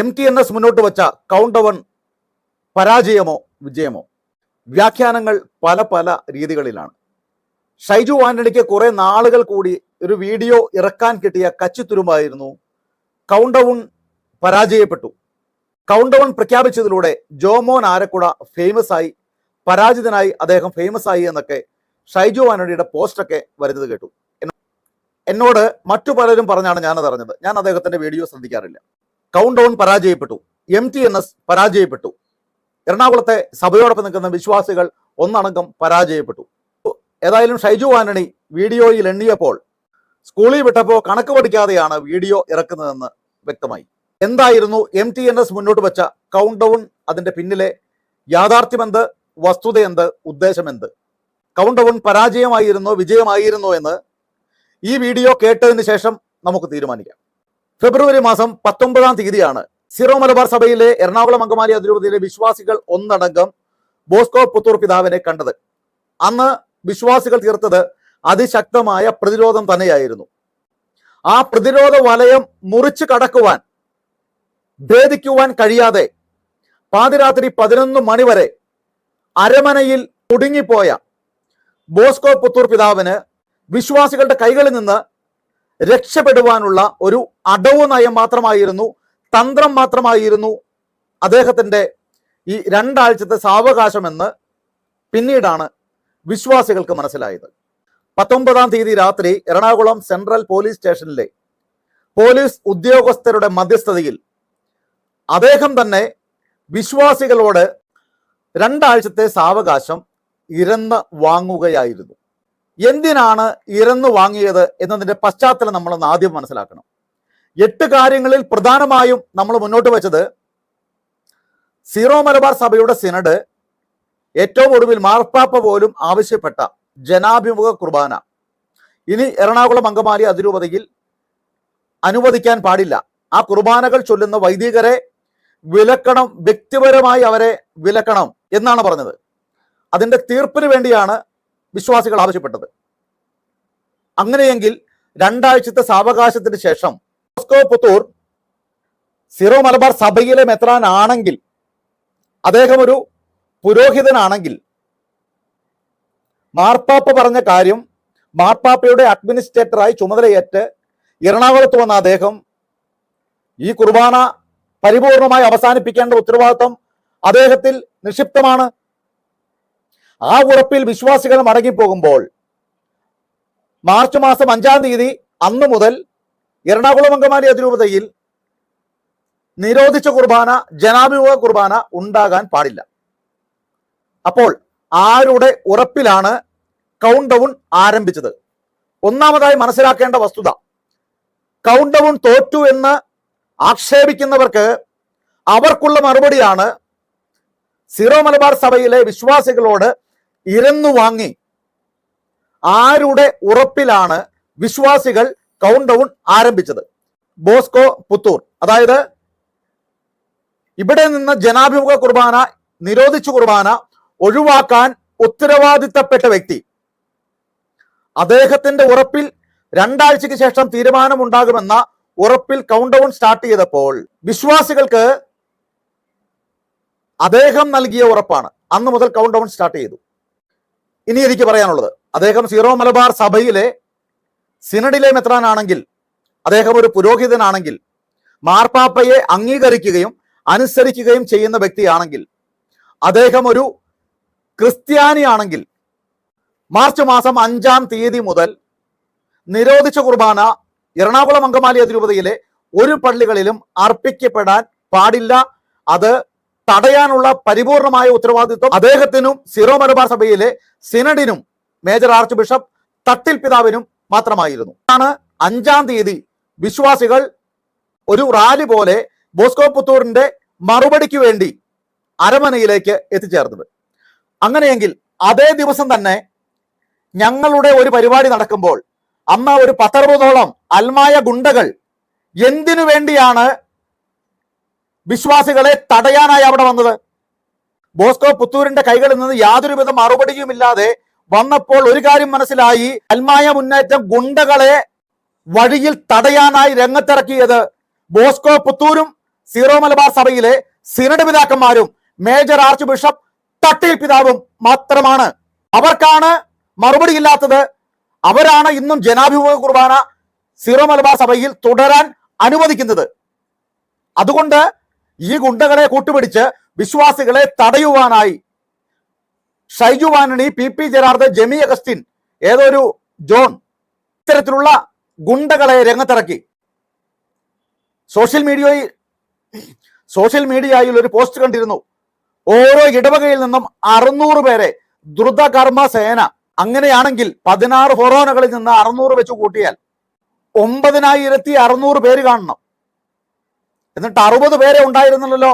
M T N S മുന്നോട്ട് വച്ച count down പരാജയമോ വിജയമോ? വ്യാഖ്യാനങ്ങൾ പല പല രീതികളിലാണ്. ഷൈജു ആന്റണിക്ക് കുറെ നാളുകൾ കൂടി ഒരു വീഡിയോ ഇറക്കാൻ കിട്ടിയ കച്ചിത്തുരുമായിരുന്നു കൗണ്ട് ഡൗൺ പരാജയപ്പെട്ടു. കൗണ്ട് ഡൗൺ പ്രഖ്യാപിച്ചതിലൂടെ ജോമോൻ ആരക്കുട ഫേമസ് ആയി പരാജിതനായി അദ്ദേഹം ഫേമസ് ആയി എന്നൊക്കെ ഷൈജു ആന്റണിയുടെ പോസ്റ്റൊക്കെ വരുന്നത് കേട്ടു. എന്നോട് മറ്റു പലരും പറഞ്ഞാണ് ഞാനത് അറിഞ്ഞത്. ഞാൻ അദ്ദേഹത്തിന്റെ വീഡിയോ ശ്രദ്ധിക്കാറില്ല. കൗണ്ട് ഡൗൺ പരാജയപ്പെട്ടു. എം ടി എൻ എസ് പരാജയപ്പെട്ടു. എറണാകുളത്തെ സഭയോടൊപ്പം നിൽക്കുന്ന വിശ്വാസികൾ ഒന്നടങ്കം പരാജയപ്പെട്ടു. ഏതായാലും ഷൈജു ആന്റണി വീഡിയോയിൽ എണ്ണിയപ്പോൾ സ്കൂളിൽ വിട്ടപ്പോൾ കണക്ക് പഠിക്കാതെയാണ് വീഡിയോ ഇറക്കുന്നതെന്ന് വ്യക്തമായി. എന്തായിരുന്നു എം ടി എൻ എസ് മുന്നോട്ട് വെച്ച കൗണ്ട് ഡൗൺ അതിന്റെ പിന്നിലെ യാഥാർത്ഥ്യമെന്ത് വസ്തുതയെന്ത് ഉദ്ദേശമെന്ത്? കൗണ്ട് ഡൗൺ പരാജയമായിരുന്നോ വിജയമായിരുന്നോ എന്ന് ഈ വീഡിയോ കേട്ടതിന് ശേഷം നമുക്ക് തീരുമാനിക്കാം. ഫെബ്രുവരി മാസം പത്തൊമ്പതാം തീയതിയാണ് സിറോ മലബാർ സഭയിലെ എറണാകുളം അങ്കമാലി അതിരൂപതയിലെ വിശ്വാസികൾ ഒന്നടങ്കം ബോസ്കോ പുത്തൂർ പിതാവിനെ കണ്ടത്. അന്ന് വിശ്വാസികൾ തീർത്തത് അതിശക്തമായ പ്രതിരോധം തന്നെയായിരുന്നു. ആ പ്രതിരോധ വലയം മുറിച്ചു കടക്കുവാൻ ഭേദിക്കുവാൻ കഴിയാതെ പാതിരാത്രി പതിനൊന്ന് മണിവരെ അരമനയിൽ കുടുങ്ങിപ്പോയ ബോസ്കോ പുത്തൂർ പിതാവിന് വിശ്വാസികളുടെ കൈകളിൽ നിന്ന് രക്ഷപ്പെടുവാനുള്ള ഒരു അടവ് നയം മാത്രമായിരുന്നു തന്ത്രം മാത്രമായിരുന്നു അദ്ദേഹത്തിന്റെ ഈ രണ്ടാഴ്ചത്തെ സാവകാശമെന്ന് പിന്നീടാണ് വിശ്വാസികൾക്ക് മനസ്സിലായത്. പത്തൊമ്പതാം തീയതി രാത്രി എറണാകുളം സെൻട്രൽ പോലീസ് സ്റ്റേഷനിലെ പോലീസ് ഉദ്യോഗസ്ഥരുടെ മധ്യസ്ഥതയിൽ അദ്ദേഹം തന്നെ വിശ്വാസികളോട് രണ്ടാഴ്ചത്തെ സാവകാശം ഇരന്ന് വാങ്ങുകയായിരുന്നു. എന്തിനാണ് ഇരന്നു വാങ്ങിയത് എന്നതിന്റെ പശ്ചാത്തലം നമ്മളൊന്ന് ആദ്യം മനസ്സിലാക്കണം. എട്ട് കാര്യങ്ങളിൽ പ്രധാനമായും നമ്മൾ മുന്നോട്ട് വെച്ചത് സീറോ മലബാർ സഭയുടെ സിനഡ് ഏറ്റവും ഒടുവിൽ മാർപ്പാപ്പ പോലും ആവശ്യപ്പെട്ട ജനാഭിമുഖ കുർബാന. ഇനി എറണാകുളം അങ്കമാലി അതിരൂപതയിൽ അനുവദിക്കാൻ പാടില്ല. ആ കുർബാനകൾ ചൊല്ലുന്ന വൈദികരെ വിലക്കണം വ്യക്തിപരമായി അവരെ വിലക്കണം എന്നാണ് പറഞ്ഞത്. അതിന്റെ തീർപ്പിന് വേണ്ടിയാണ് വിശ്വാസികൾ ആവശ്യപ്പെട്ടത്. അങ്ങനെയെങ്കിൽ രണ്ടാഴ്ചത്തെ സാവകാശത്തിന് ശേഷം മോസ്കോ പുത്തൂർ സിറോ മലബാർ സഭയിലെ മെത്രാൻ ആണെങ്കിൽ അദ്ദേഹം ഒരു പുരോഹിതനാണെങ്കിൽ മാർപ്പാപ്പ പറഞ്ഞ കാര്യം മാർപ്പാപ്പയുടെ അഡ്മിനിസ്ട്രേറ്ററായി ചുമതലയേറ്റ് എറണാകുളത്ത് വന്ന അദ്ദേഹം ഈ കുർബാന പരിപൂർണമായി അവസാനിപ്പിക്കേണ്ട ഉത്തരവാദിത്വം അദ്ദേഹത്തിൽ നിക്ഷിപ്തമാണ്. ആ ഉറപ്പിൽ വിശ്വാസികൾ മടങ്ങിപ്പോകുമ്പോൾ മാർച്ച് മാസം അഞ്ചാം തീയതി അന്ന് മുതൽ എറണാകുളം അങ്കമാലി അതിരൂപതയിൽ നിരോധിച്ച കുർബാന ജനാഭിമുഖ കുർബാന ഉണ്ടാകാൻ പാടില്ല. അപ്പോൾ ആരുടെ ഉറപ്പിലാണ് കൗണ്ട് ഡൗൺ ആരംഭിച്ചത്? ഒന്നാമതായി മനസ്സിലാക്കേണ്ട വസ്തുത കൗണ്ട് ഡൗൺ തോറ്റു എന്ന് ആക്ഷേപിക്കുന്നവർക്ക് അവർക്കുള്ള മറുപടിയാണ് സീറോ മലബാർ സഭയിലെ വിശ്വാസികളോട് ഇരന്നു വാങ്ങി. ആരുടെ ഉറപ്പിലാണ് വിശ്വാസികൾ കൗണ്ട് ഡൗൺ ആരംഭിച്ചത്? ബോസ്കോ പുത്തൂർ. അതായത് ഇവിടെ നിന്ന് ജനാഭിമുഖ കുർബാന നിരോധിച്ചു കുർബാന ഒഴിവാക്കാൻ ഉത്തരവാദിത്തപ്പെട്ട വ്യക്തി. അദ്ദേഹത്തിന്റെ ഉറപ്പിൽ രണ്ടാഴ്ചയ്ക്ക് ശേഷം തീരുമാനമുണ്ടാകുമെന്ന ഉറപ്പിൽ കൗണ്ട് ഡൗൺ സ്റ്റാർട്ട് ചെയ്തപ്പോൾ വിശ്വാസികൾക്ക് അദ്ദേഹം നൽകിയ ഉറപ്പാണ്. അന്ന് മുതൽ കൗണ്ട് ഡൗൺ സ്റ്റാർട്ട് ചെയ്തു. ഇനി എനിക്ക് പറയാനുള്ളത്. അദ്ദേഹം സീറോ മലബാർ സഭയിലെ സിനഡിലെ മെത്രാനാണെങ്കിൽ അദ്ദേഹം ഒരു പുരോഹിതനാണെങ്കിൽ മാർപ്പാപ്പയെ അംഗീകരിക്കുകയും അനുസരിക്കുകയും ചെയ്യുന്ന വ്യക്തിയാണെങ്കിൽ അദ്ദേഹം ഒരു ക്രിസ്ത്യാനിയാണെങ്കിൽ മാർച്ച് മാസം അഞ്ചാം തീയതി മുതൽ നിരോധിച്ച കുർബാന എറണാകുളം അങ്കമാലി അതിരൂപതയിലെ ഒരു പള്ളികളിലും അർപ്പിക്കപ്പെടാൻ പാടില്ല. അത് തടയാനുള്ള പരിപൂർണമായ ഉത്തരവാദിത്വം അദ്ദേഹത്തിനും സിറോ മലബാർ സഭയിലെ സിനഡിനും മേജർ ആർച്ച് ബിഷപ്പ് തട്ടിൽ പിതാവിനും മാത്രമായിരുന്നു. ആണ് അഞ്ചാം തീയതി വിശ്വാസികൾ ഒരു റാലി പോലെ ബോസ്കോ പുത്തൂറിന്റെ മറുപടിക്ക് വേണ്ടി അരമനയിലേക്ക് എത്തിച്ചേർന്നത്. അങ്ങനെയെങ്കിൽ അതേ ദിവസം തന്നെ ഞങ്ങളുടെ ഒരു പരിപാടി നടക്കുമ്പോൾ അന്ന് ഒരു പത്തറുപതോളം അൽമായ ഗുണ്ടകൾ എന്തിനു വേണ്ടിയാണ് വിശ്വാസികളെ തടയാനായി അവിടെ വന്നത്. ബോസ്കോ പുത്തൂരിന്റെ കൈകളിൽ നിന്ന് യാതൊരുവിധ മറുപടിയുമില്ലാതെ വന്നപ്പോൾ ഒരു കാര്യം മനസ്സിലായി. അൽമായ മുന്നേറ്റം ഗുണ്ടകളെ വഴിയിൽ തടയാനായി രംഗത്തിറക്കിയത് ബോസ്കോ പുത്തൂരും സീറോ മലബാർ സഭയിലെ സിനഡ് പിതാക്കന്മാരും മേജർ ആർച്ച് ബിഷപ്പ് തട്ടിൽ പിതാവും മാത്രമാണ്. അവർക്കാണ് മറുപടി ഇല്ലാത്തത് അവരാണ് ഇന്നും ജനാഭിമുഖ കുർബാന സീറോ മലബാർ സഭയിൽ തുടരാൻ അനുവദിക്കുന്നത്. അതുകൊണ്ട് ഈ ഗുണ്ടകളെ കൂട്ടുപിടിച്ച് വിശ്വാസികളെ തടയുവാനായി Shaiju Antony P P Gerard Jemy Augustine ഏതൊരു ജോൺ ഇത്തരത്തിലുള്ള ഗുണ്ടകളെ രംഗത്തിറക്കി. സോഷ്യൽ മീഡിയയിൽ സോഷ്യൽ മീഡിയയിൽ ഒരു പോസ്റ്റ് കണ്ടിരുന്നു. ഓരോ ഇടവകയിൽ നിന്നും അറുന്നൂറ് പേരെ ദ്രുതകർമ്മ സേന അങ്ങനെയാണെങ്കിൽ പതിനാറ് ഫൊറോനകളിൽ നിന്ന് അറുന്നൂറ് വെച്ച് കൂട്ടിയാൽ ഒമ്പതിനായിരത്തി അറുന്നൂറ് പേര് കാണണം. എന്നിട്ട് അറുപത് പേരെ ഉണ്ടായിരുന്നല്ലോ.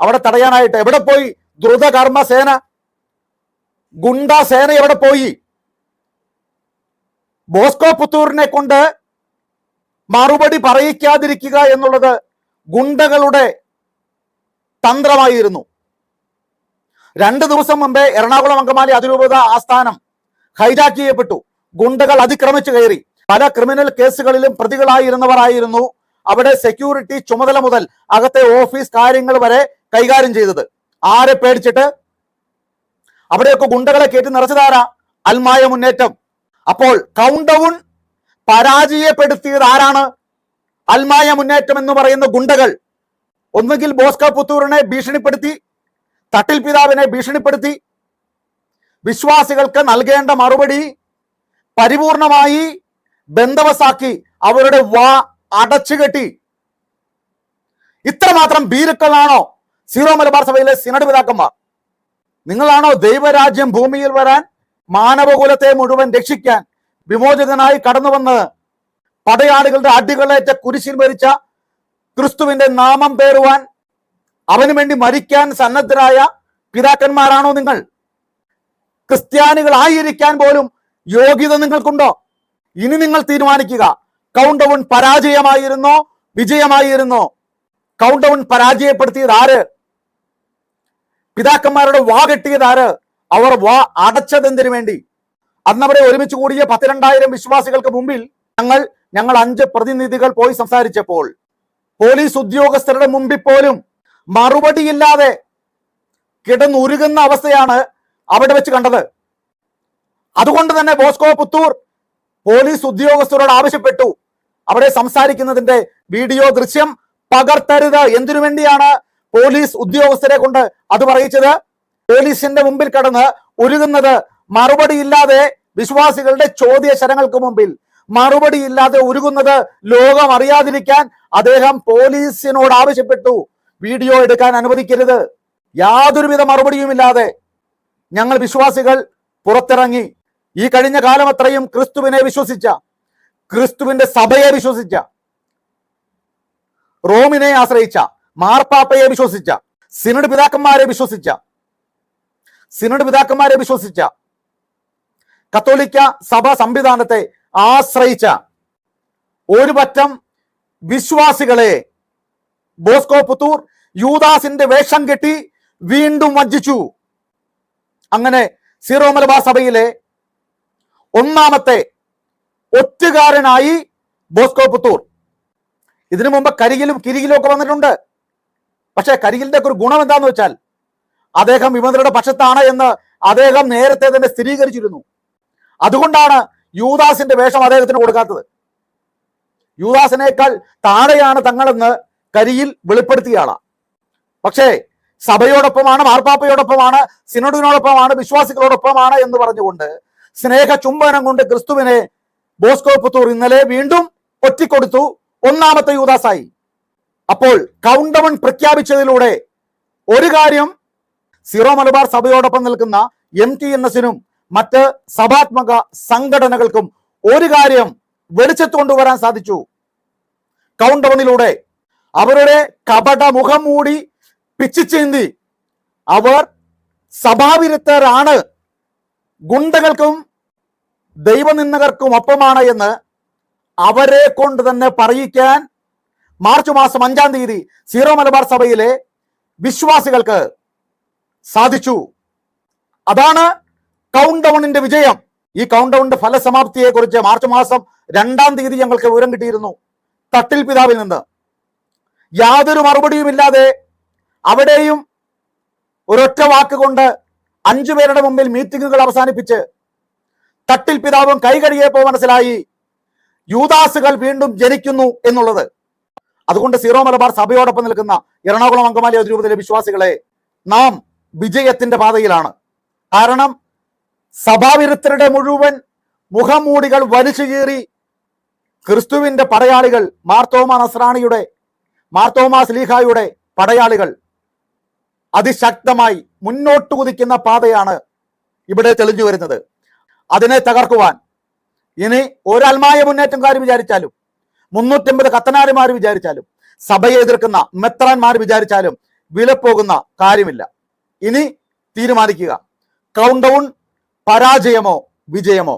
അവിടെ തടയാനായിട്ട് എവിടെ പോയി? ദ്രുതകർമ്മ സേന. ഗുണ്ട സേന എവിടെ പോയി? ബോസ്കോ പുത്തൂരിനെ കൊണ്ട് മറുപടി പറയിക്കാതിരിക്കുക എന്നുള്ളത് ഗുണ്ടകളുടെ തന്ത്രമായിരുന്നു. രണ്ട് ദിവസം മുമ്പേ എറണാകുളം അങ്കമാലി അതിരൂപത ആസ്ഥാനം ഹൈജാക്ക് ചെയ്യപ്പെട്ടു ഗുണ്ടകൾ അതിക്രമിച്ചു കയറി. പല ക്രിമിനൽ കേസുകളിലും പ്രതികളായിരുന്നവരായിരുന്നു അവിടെ സെക്യൂരിറ്റി ചുമതല മുതൽ അകത്തെ ഓഫീസ് കാര്യങ്ങൾ വരെ കൈകാര്യം ചെയ്തത്. ആരെ പേടിച്ചിട്ട്? അവിടെയൊക്കെ ഗുണ്ടകളെ കയറ്റി നിറച്ചതാരാ? അൽമായ മുന്നേറ്റം. അപ്പോൾ കൗണ്ട് ഡൗൺ പരാജയപ്പെടുത്തിയത് ആരാണ്? അൽമായ മുന്നേറ്റം എന്ന് പറയുന്ന ഗുണ്ടകൾ. ഒന്നുകിൽ ബോസ്ക പുത്തൂറിനെ ഭീഷണിപ്പെടുത്തി തട്ടിൽ പിതാവിനെ ഭീഷണിപ്പെടുത്തി വിശ്വാസികൾക്ക് നൽകേണ്ട മറുപടി പരിപൂർണമായി ബന്ധവസാക്കി അവരുടെ വാ അടച്ചുകെട്ടി ഇത്രമാത്രം ഭീരുക്കളാണോ സീറോ മലബാർ സഭയിലെ സിനഡ് പിതാക്കന്മാർ? നിങ്ങളാണോ ദൈവരാജ്യം ഭൂമിയിൽ വരാൻ മാനവകുലത്തെ മുഴുവൻ രക്ഷിക്കാൻ വിമോചകനായി കടന്നു വന്ന് പടയാളികളുടെ അടികളേറ്റ കുരിശിൽ മരിച്ച ക്രിസ്തുവിന്റെ നാമം പേറുവാൻ അവന് വേണ്ടി മരിക്കാൻ സന്നദ്ധരായ പിതാക്കന്മാരാണോ നിങ്ങൾ? ക്രിസ്ത്യാനികളായിരിക്കാൻ പോലും യോഗ്യത നിങ്ങൾക്കുണ്ടോ? ഇനി നിങ്ങൾ തീരുമാനിക്കുക. കൗണ്ട് ഡൗൺ പരാജയമായിരുന്നോ വിജയമായിരുന്നോ. കൗണ്ട് ഡൗൺ പരാജയപ്പെടുത്തിയത് ആര്? പിതാക്കന്മാരുടെ വാ കെട്ടിയത് ആര്? അവർ വാ അടച്ചതെന്തിനു വേണ്ടി? അന്നവരെ ഒരുമിച്ച് കൂടിയ പത്തിരണ്ടായിരം വിശ്വാസികൾക്ക് മുമ്പിൽ ഞങ്ങൾ ഞങ്ങൾ അഞ്ച് പ്രതിനിധികൾ പോയി സംസാരിച്ചപ്പോൾ പോലീസ് ഉദ്യോഗസ്ഥരുടെ മുമ്പിൽ പോലും മറുപടിയില്ലാതെ കിടന്നുരുകുന്ന അവസ്ഥയാണ് അവിടെ വെച്ച് കണ്ടത്. അതുകൊണ്ട് തന്നെ ബോസ്കോ പുത്തൂർ പോലീസ് ഉദ്യോഗസ്ഥരോട് ആവശ്യപ്പെട്ടു. അവിടെ സംസാരിക്കുന്നതിന്റെ വീഡിയോ ദൃശ്യം പകർത്തരുത്. എന്തിനു വേണ്ടിയാണ് പോലീസ് ഉദ്യോഗസ്ഥരെ കൊണ്ട് അത് പറയിച്ചത്? പോലീസിന്റെ മുമ്പിൽ കടന്ന് ഉരുകുന്നത് മറുപടിയില്ലാതെ വിശ്വാസികളുടെ ചോദ്യ ശരങ്ങൾക്ക് മുമ്പിൽ. മറുപടിയില്ലാതെ ഒരുങ്ങുന്നത് ലോകം അറിയാതിരിക്കാൻ അദ്ദേഹം പോലീസിനോട് ആവശ്യപ്പെട്ടു. വീഡിയോ എടുക്കാൻ അനുവദിക്കരുത്. യാതൊരുവിധ മറുപടിയുമില്ലാതെ ഞങ്ങൾ വിശ്വാസികൾ പുറത്തിറങ്ങി. ഈ കഴിഞ്ഞ കാലം അത്രയും ക്രിസ്തുവിനെ വിശ്വസിച്ച ക്രിസ്തുവിന്റെ സഭയെ വിശ്വസിച്ച റോമിനെ ആശ്രയിച്ച മാർപ്പാപ്പയെ വിശ്വസിച്ച സിനഡ് പിതാക്കന്മാരെ വിശ്വസിച്ച സിനഡ് പിതാക്കന്മാരെ വിശ്വസിച്ച കത്തോലിക്ക സഭ സംവിധാനത്തെ ആശ്രയിച്ച ഒരു പറ്റം വിശ്വാസികളെ ബോസ്കോ പുത്തൂർ യൂദാസിന്റെ വേഷം കെട്ടി വീണ്ടും വഞ്ചിച്ചു. അങ്ങനെ സീറോ മലബാർ സഭയിലെ ഒന്നാമത്തെ ഒറ്റുകാരനായി ബോസ്കോ പുത്തൂർ. ഇതിനു മുമ്പ് കരികിലും കിരികിലും ഒക്കെ വന്നിട്ടുണ്ട്. പക്ഷേ കരികിലിന്റെ ഒരു ഗുണം എന്താന്ന് വെച്ചാൽ അദ്ദേഹം വിമതരുടെ പക്ഷത്താണ് എന്ന് അദ്ദേഹം നേരത്തെ തന്നെ സ്ഥിരീകരിച്ചിരുന്നു. അതുകൊണ്ടാണ് യൂദാസിന്റെ വേഷം അദ്ദേഹത്തിന് കൊടുക്കാത്തത്. യൂദാസിനേക്കാൾ താഴെയാണ് തങ്ങളെന്ന് കരിയിൽ വെളിപ്പെടുത്തിയാളാ പക്ഷേ സഭയോടൊപ്പമാണ് മാർപ്പാപ്പയോടൊപ്പമാണ് സിനഡിനോടൊപ്പമാണ് വിശ്വാസികളോടൊപ്പമാണ് എന്ന് പറഞ്ഞുകൊണ്ട് സ്നേഹ ചുംബനം കൊണ്ട് ക്രിസ്തുവിനെ ബോസ്കോ പുത്തൂർ ഇന്നലെ വീണ്ടും ഒറ്റിക്കൊടുത്തു. ഒന്നാമത്തെ യൂദാസായി അപ്പോൾ കൗണ്ട് ഡൗൺ പ്രഖ്യാപിച്ചതിലൂടെ ഒരു കാര്യം സിറോ മലബാർ സഭയോടൊപ്പം നിൽക്കുന്ന എം ടി എൻ എസിനും മറ്റ് സഭാത്മക സംഘടനകൾക്കും ഒരു കാര്യം വെളിച്ചത്ത് കൊണ്ടുവരാൻ സാധിച്ചു. കൗണ്ട് ഡൗണിലൂടെ അവരുടെ കപട മുഖം മൂടി പിച്ചിച്ചേന്തി അവർ സഭാവിരുദ്ധരാണ്. ഗുണ്ടകൾക്കും ദൈവനിന്ദകർക്കും ഒപ്പമാണ് എന്ന് അവരെ കൊണ്ട് തന്നെ പറയിക്കാൻ മാർച്ച് മാസം അഞ്ചാം തീയതി സീറോ മലബാർ സഭയിലെ വിശ്വാസികൾക്ക് സാധിച്ചു. അതാണ് കൗണ്ട് ഡൗണിന്റെ വിജയം. ഈ കൗണ്ട് ഡൗണിന്റെ ഫലസമാപ്തിയെ കുറിച്ച് മാർച്ച് മാസം രണ്ടാം തീയതി ഞങ്ങൾക്ക് വിവരം കിട്ടിയിരുന്നു. തട്ടിൽ പിതാവിൽ നിന്ന്. യാതൊരു മറുപടിയുമില്ലാതെ അവിടെയും ഒരൊറ്റ വാക്കുകൊണ്ട് അഞ്ചു പേരുടെ മുമ്പിൽ മീറ്റിങ്ങുകൾ അവസാനിപ്പിച്ച് തട്ടിൽ പിതാവും കൈകടിയപ്പോ മനസ്സിലായി. യൂദാസുകൾ വീണ്ടും ജനിക്കുന്നു എന്നുള്ളത്. അതുകൊണ്ട് സീറോ മലബാർ സഭയോടൊപ്പം നിൽക്കുന്ന എറണാകുളം അങ്കമാലി അതിരൂപതയിലെ വിശ്വാസികളെ നാം വിജയത്തിന്റെ പാതയിലാണ്. കാരണം സഭാവിരുദ്ധരുടെ മുഴുവൻ മുഖംമൂടികൾ വലിച്ചു കീറി ക്രിസ്തുവിന്റെ പടയാളികൾ മാർത്തോമ നസ്രാണിയുടെ മാർത്തോമ സ്ലീഹായുടെ പടയാളികൾ അതിശക്തമായി മുന്നോട്ട് കുതിക്കുന്ന പാതയാണ് ഇവിടെ തെളിഞ്ഞു വരുന്നത്. അതിനെ തകർക്കുവാൻ. ഇനി ഒരൽമായ മുന്നേറ്റംകാർ വിചാരിച്ചാലും മുന്നൂറ്റമ്പത് കത്തനാരിമാർ വിചാരിച്ചാലും സഭയെ എതിർക്കുന്ന മെത്രാന്മാർ വിചാരിച്ചാലും വിലപ്പോകുന്ന കാര്യമില്ല. ഇനി തീരുമാനിക്കുക. Count down പരാജയമോ വിജയമോ